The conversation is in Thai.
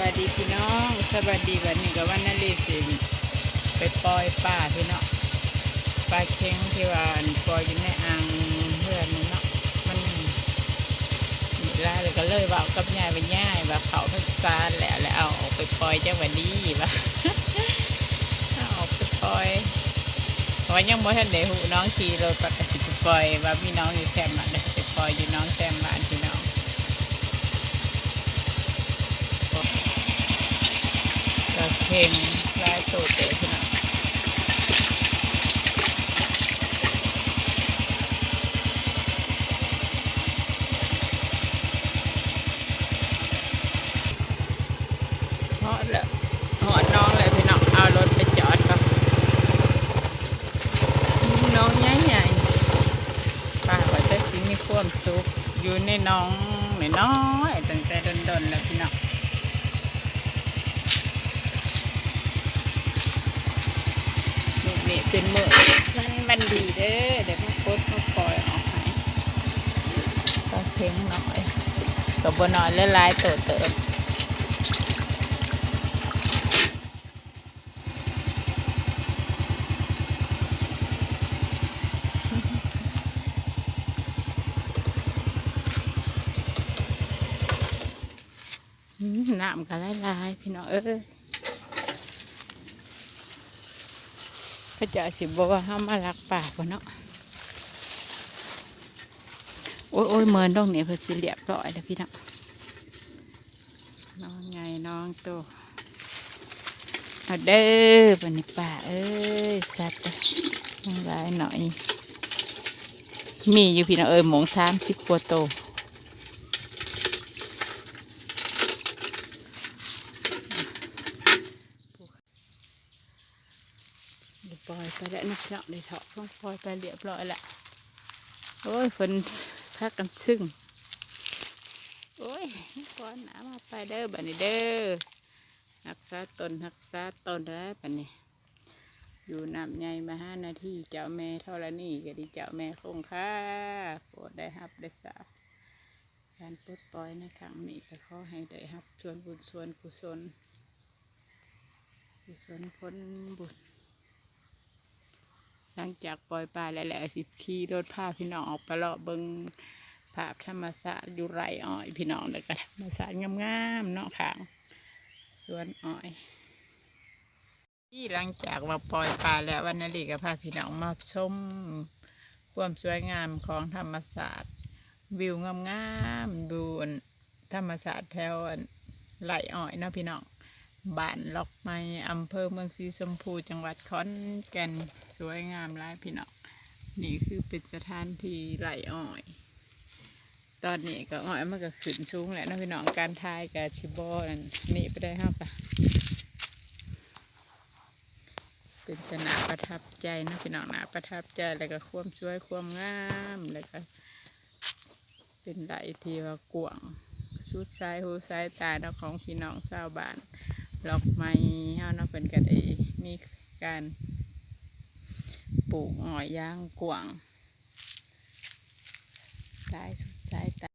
บายดีพี่น้องสบายดีวันนี้กับวันนาลีสิไปปล่อยป่าพี่น้องปลาเค็งที่ว่าอันปล่อยอยู่ในอ่างเพื่อนนี่เนาะมันลาเลยก็เลยว่ากับยายไปย่ายว่าเขาพัซานแหละแล้วเอาออกไปปล่อยเจ้าวันดีว่าเอาออกไปปล่อยว่ายังบ่ทันได้หูน้องขี่รถปกติไปปล่อยว่าพี่น้องอยู่แคมป์บ้าเลยไปปล่อยอยู่น้องแคมป์บ้าน พี่น้องกระเค็งลายโซเตอร์ขึ้นมาหอดแล้วหอดน้องเลยพี่น้องเอารถไปจอดครับน้องใหญ่ใหญ่ป้าว่าจะสิมีความสุขอยู่ในน้องน้อยตั้งแต่ดนๆแล้วพี่น้อง นี่นี่ เป็นมือสั้นบันดีเด้อเดี๋ยวมาโคตรมาปล่อยออกให้ก็เค็งหน่อยกับบนอนและลายๆตัวเติมอืมน้ำก็ลายๆพี่น้องเอ้ย พระเจ้าสิบอกว่าห้ามมาลักป่าก่อนเนาะโอ้ยโอ้ยเมินตรงนี้เพื่อสิเรียบร้อยแล้วพี่น้องน้องไงน้องโตเอาเด้อปันนี้ป่าเอ้ยสัตว์ทั้งหลายหน่อย มีอยู่พี่น้องเอ้ยหมงสามสิบกว่าโตว เดี๋ยวปล่ อยไปแล้วนะพี่น้องได้เถาะต้องปล่อยไปเรียบร้อยละโอ้ยฝนพักกันซึ่งโอ้ยก้อนหนามาไปเด้อบันนี้เด้อรักษาตนรักษาตนแล้วบันนี้ อยู่น้ำใหญ่มาห้านาทีเจ้าแม่เท่าไรนี่ก็ดีเจ้าแม่คงค่าโปรดได้รับได้สาบการปลดปล่อยในครั้งนี้ก็ขอให้ได้รับส่วนบุญส่วนกุศลกุศลผลบุญ หลังจากปล่อยปลาแล้วแหละสิขี่รถพาพี่น้องออกไปเลาะเบิงภาพธรรมศาสตร์อยู่ไรอ้อยพี่น้องเด็กก็ธรรมศาสตร์งามๆเนาะค่ะสวนอ้อยที่หลังจากว่าปล่อยปลาแล้ววันนาลีก็พาพี่น้องมาชมความสวยงามของธรรมศาสตร์ วิวงามๆดูธรรมศาสตร์แถวไหลอ้อยเนาะพี่น้อง บ้านล็อกไม้อำเภอเมืองศรีชมพูจังหวัดขอนแก่นสวยงามหลายพี่น้องนี่คือเป็นสถานที่ไหลอ้อย ตอนนี้ก็อ้อยมันก็ขึ้นสูงแล้วนะพี่น้องการทายกับชิบอนั่นนี่ไปได้ห้าปะเป็นสนาประทับใจนะพี่น้องนะประทับใจแล้วก็ความสวยความงามแล้วก็เป็นไหลที่ว่ากว้างสุดสายหูสายตาเนาะของพี่น้องชาวบ้าน ล็อกไม้เฮาเนาะเพิ่นก็ได้มีการปลูกหอยย่างกวางสายสุดสายตา